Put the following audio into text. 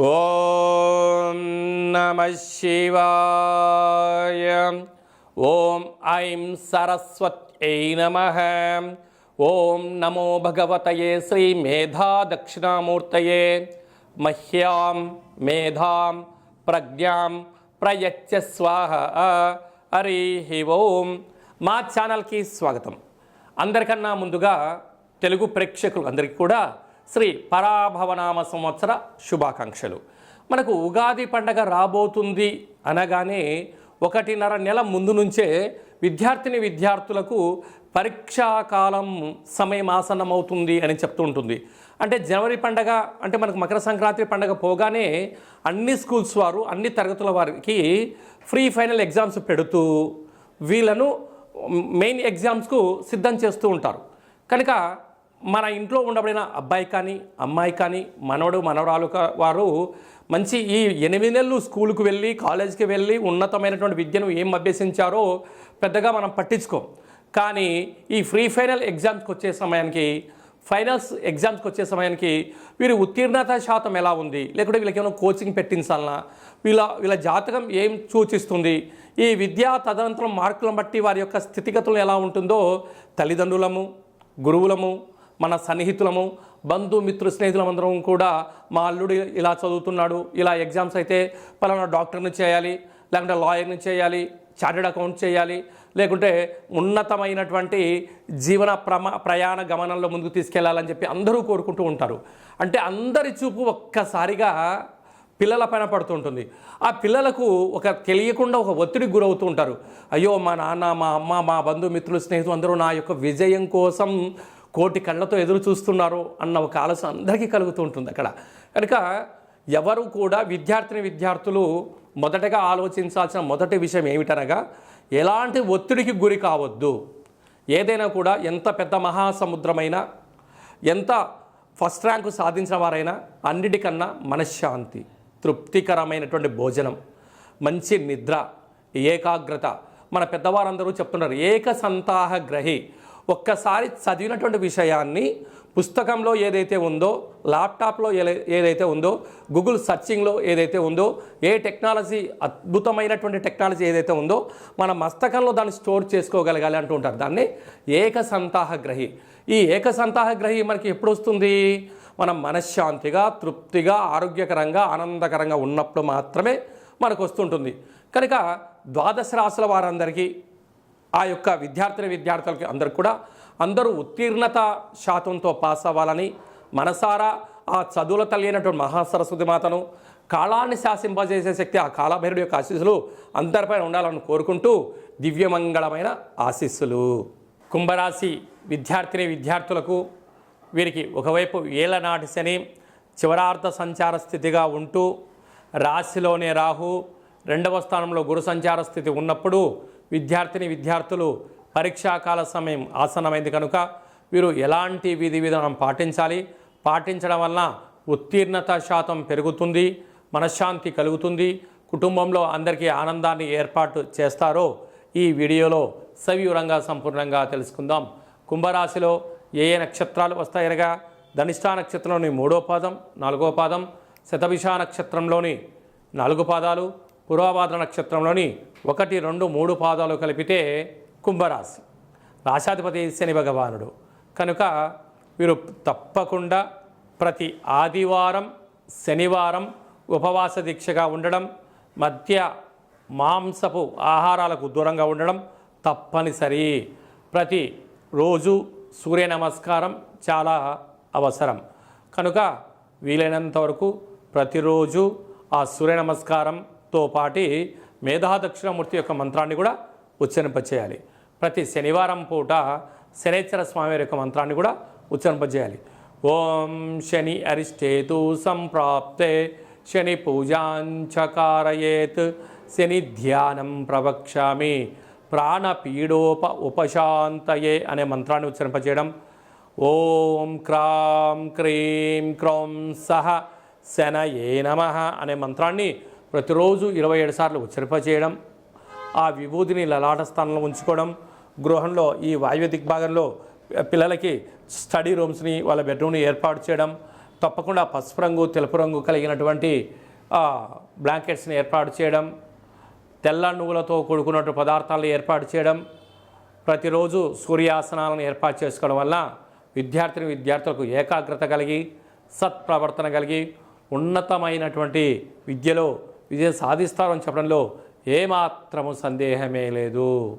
ఓం నమ శివాయ. ఓం ఐం సరస్వత్యై నమ. ఓం నమో భగవతయే శ్రీ మేధా దక్షిణామూర్తయే. మహ్యాం మేధాం ప్రజ్ఞాం ప్రయచ్చ స్వాహ. హరి ఓం. మా ఛానల్కి స్వాగతం. అందరికన్నా ముందుగా తెలుగు ప్రేక్షకులు అందరికీ కూడా శ్రీ పరాభవనామ సంవత్సర శుభాకాంక్షలు. మనకు ఉగాది పండగ రాబోతుంది అనగానే ఒకటిన్నర నెల ముందు నుంచే విద్యార్థిని విద్యార్థులకు పరీక్షా కాలం సమయం ఆసన్నమవుతుంది అని చెప్తూ ఉంటుంది. అంటే జనవరి పండగ అంటే మనకు మకర సంక్రాంతి పండగ పోగానే అన్ని స్కూల్స్ వారు అన్ని తరగతుల వారికి ఫ్రీ ఫైనల్ ఎగ్జామ్స్ పెడుతూ వీళ్ళను మెయిన్ ఎగ్జామ్స్కు సిద్ధం చేస్తూ ఉంటారు. కనుక మన ఇంట్లో ఉండబడిన అబ్బాయి కానీ అమ్మాయి కానీ మనవడు మనవరాలు వారు మంచి ఈ ఎనిమిది నెలలు స్కూల్కి వెళ్ళి కాలేజీకి వెళ్ళి ఉన్నతమైనటువంటి విద్యను ఏం అభ్యసించారో పెద్దగా మనం పట్టించుకోం. కానీ ఈ ఫ్రీ ఫైనల్ ఎగ్జామ్స్కి వచ్చే సమయానికి ఫైనల్స్ ఎగ్జామ్స్కి వచ్చే సమయానికి వీరి ఉత్తీర్ణత శాతం ఎలా ఉంది? లేకుంటే వీళ్ళకి ఏమైనా కోచింగ్ పెట్టించాలనా? వీళ్ళ వీళ్ళ జాతకం ఏం సూచిస్తుంది? ఈ విద్యా తదనంతరం మార్కులను బట్టి వారి యొక్క స్థితిగతులు ఎలా ఉంటుందో తల్లిదండ్రులము గురువులము మన సన్నిహితులము బంధుమిత్రు స్నేహితులమందరం కూడా మా అల్లుడు ఇలా చదువుతున్నాడు ఇలా ఎగ్జామ్స్ అయితే పలానా డాక్టర్ని చేయాలి లేకుంటే లాయర్ని చేయాలి చార్టెడ్ అకౌంట్ చేయాలి లేకుంటే ఉన్నతమైనటువంటి జీవన ప్రమా ప్రయాణ గమనంలో ముందుకు తీసుకెళ్ళాలని చెప్పి అందరూ కోరుకుంటూ ఉంటారు. అంటే అందరి చూపు ఒక్కసారిగా పిల్లల పైన పడుతుంటుంది. ఆ పిల్లలకు ఒక తెలియకుండా ఒక ఒత్తిడికి గురవుతూ ఉంటారు. అయ్యో మా నాన్న మా అమ్మ మా బంధుమిత్రులు స్నేహితులు అందరూ నా యొక్క విజయం కోసం కోటి కళ్ళతో ఎదురు చూస్తున్నారు అన్న ఒక ఆలోచన అందరికీ కలుగుతూ ఉంటుంది అక్కడ. కనుక ఎవరు కూడా విద్యార్థిని విద్యార్థులు మొదటగా ఆలోచించాల్సిన మొదటి విషయం ఏమిటనగా ఎలాంటి ఒత్తిడికి గురి కావద్దు. ఏదైనా కూడా ఎంత పెద్ద మహాసముద్రమైనా ఎంత ఫస్ట్ ర్యాంకు సాధించిన వారైనా అన్నిటికన్నా మనశ్శాంతి తృప్తికరమైనటువంటి భోజనం మంచి నిద్ర ఏకాగ్రత. మన పెద్దవారందరూ చెప్తున్నారు ఏక సంతాహ గ్రహి ఒక్కసారి చదివినటువంటి విషయాన్ని పుస్తకంలో ఏదైతే ఉందో ల్యాప్టాప్లో ఏ- ఏదైతే ఉందో గూగుల్ సర్చింగ్లో ఏదైతే ఉందో ఏ టెక్నాలజీ అద్భుతమైనటువంటి టెక్నాలజీ ఏదైతే ఉందో మన మస్తకంలో దాన్ని స్టోర్ చేసుకోగలగాలి అంటూ ఉంటారు దాన్ని ఏక ఈ ఏక సంతాహ గ్రహి మనకి ఎప్పుడు వస్తుంది మనం మనశ్శాంతిగా తృప్తిగా ఆరోగ్యకరంగా ఆనందకరంగా ఉన్నప్పుడు మాత్రమే మనకు వస్తుంటుంది కనుక ద్వాదశ రాశుల వారందరికీ ఆ యొక్క విద్యార్థిని విద్యార్థులకి అందరు కూడా అందరూ ఉత్తీర్ణత శాతంతో పాస్ అవ్వాలని మనసారా ఆ చదువుల తల్లి అయినటువంటి మహాసరస్వతి మాతను కాలాన్ని శాసింపజేసే శక్తి ఆ కాలభైరుడి యొక్క ఆశీస్సులు అందరిపైన ఉండాలని కోరుకుంటూ దివ్యమంగళమైన ఆశీస్సులు. కుంభరాశి విద్యార్థిని విద్యార్థులకు వీరికి ఒకవైపు ఏళ్ళనాటి శని చివరార్థ సంచార స్థితిగా ఉంటూ రాశిలోనే రాహు రెండవ స్థానంలో గురు సంచార స్థితి ఉన్నప్పుడు విద్యార్థిని విద్యార్థులు పరీక్షాకాల సమయం ఆసన్నమైంది కనుక వీరు ఎలాంటి విధి విధానం పాటించాలి? పాటించడం వలన ఉత్తీర్ణత శాతం పెరుగుతుంది మనశ్శాంతి కలుగుతుంది కుటుంబంలో అందరికీ ఆనందాన్ని ఏర్పాటు చేస్తారో ఈ వీడియోలో సవివరంగా సంపూర్ణంగా తెలుసుకుందాం. కుంభరాశిలో ఏ ఏ నక్షత్రాలు వస్తాయనగా ధనిష్టా నక్షత్రంలోని మూడో పాదం నాలుగో పాదం శతభిష నక్షత్రంలోని నాలుగు పాదాలు పూర్వభాద్ర నక్షత్రంలోని ఒకటి రెండు మూడు పాదాలు కలిపితే కుంభరాశి. రాశాధిపతి శని భగవానుడు. కనుక వీరు తప్పకుండా ప్రతి ఆదివారం శనివారం ఉపవాస దీక్షగా ఉండడం మధ్య మాంసపు ఆహారాలకు దూరంగా ఉండడం తప్పనిసరి. ప్రతి రోజు సూర్య నమస్కారం చాలా అవసరం. కనుక వీలైనంత వరకు ప్రతిరోజు ఆ సూర్య నమస్కారం తో పాటి మేధా దక్షిణమూర్తి యొక్క మంత్రాన్ని కూడా ఉచ్చరింపచేయాలి ప్రతి శనివారం పూట శనేశ్వర స్వామి యొక్క మంత్రాన్ని కూడా ఉచ్చరింపజేయాలి. ఓం శని అరిష్టేతు సంప్రాప్తే శని పూజాంచకారయేత్ శని ధ్యానం ప్రవక్ష్యామి ప్రాణపీడోప ఉపశాంతయే అనే మంత్రాన్ని ఉచ్చరింపజేయడం. ఓం క్రాం క్రీం క్రౌం సహ శనయే నమ అనే మంత్రాన్ని ప్రతిరోజు ఇరవై ఏడు సార్లు ఉచ్చరింపజేయడం ఆ విభూతిని లలాట స్థానంలో ఉంచుకోవడం గృహంలో ఈ వాయువ్య దిగ్భాగంలో పిల్లలకి స్టడీ రూమ్స్ని వాళ్ళ బెడ్రూమ్ని ఏర్పాటు చేయడం తప్పకుండా పసుపు రంగు తెలుపు రంగు కలిగినటువంటి బ్లాంకెట్స్ని ఏర్పాటు చేయడం తెల్ల నువ్వులతో కూడుకున్నటువంటి పదార్థాలను ఏర్పాటు చేయడం ప్రతిరోజు సూర్యాసనాలను ఏర్పాటు చేసుకోవడం వల్ల విద్యార్థిని విద్యార్థులకు ఏకాగ్రత కలిగి సత్ప్రవర్తన కలిగి ఉన్నతమైనటువంటి విద్యలో విజయం సాధిస్తారని చెప్పడంలో ఏమాత్రము సందేహమే లేదు.